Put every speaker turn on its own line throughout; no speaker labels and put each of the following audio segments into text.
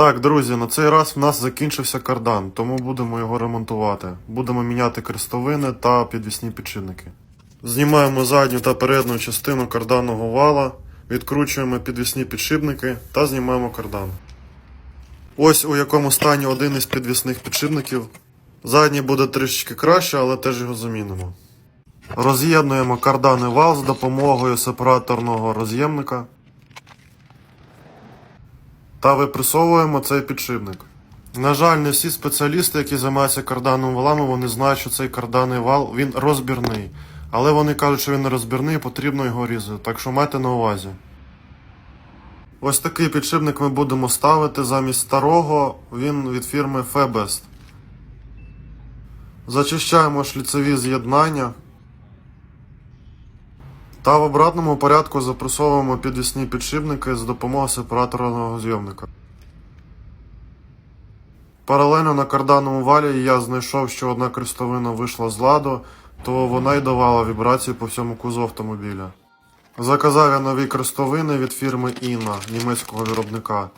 Так, друзі, на цей раз в нас закінчився кардан, тому будемо його ремонтувати. Будемо міняти крестовини та підвісні підшипники. Знімаємо задню та передню частину карданного вала, відкручуємо підвісні підшипники та знімаємо кардан. Ось у якому стані один із підвісних підшипників. Задній буде трішечки краще, але теж його замінимо. Роз'єднуємо кардан вал з допомогою сепараторного роз'ємника та випресовуємо цей підшипник. На жаль, не всі спеціалісти, які займаються карданними валами, вони знають, що цей карданний вал він розбірний. Але вони кажуть, що він розбірний, і потрібно його різати. Так що майте на увазі. Ось такий підшипник ми будемо ставити замість старого, він від фірми Febest. Зачищаємо шліцеві з'єднання. Та в обратному порядку запресовуємо підвісні підшипники з допомогою сепараторного зйомника. Паралельно на карданному валі я знайшов, що одна крестовина вийшла з ладу, то вона й давала вібрації по всьому кузову автомобіля. Заказав я нові крестовини від фірми Інна, німецького виробника.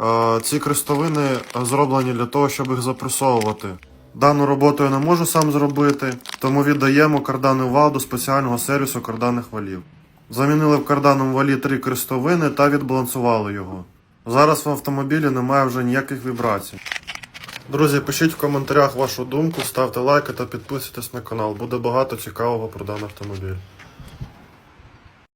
Е, Ці крестовини зроблені для того, щоб їх запресовувати. Дану роботу я не можу сам зробити, тому віддаємо кардани вал до спеціального сервісу карданих валів. Замінили в карданному валі три крестовини та відбалансували його. Зараз в автомобілі немає вже ніяких вібрацій. Друзі, пишіть в коментарях вашу думку, ставте лайки та підписуйтесь на канал. Буде багато цікавого про даний автомобіль.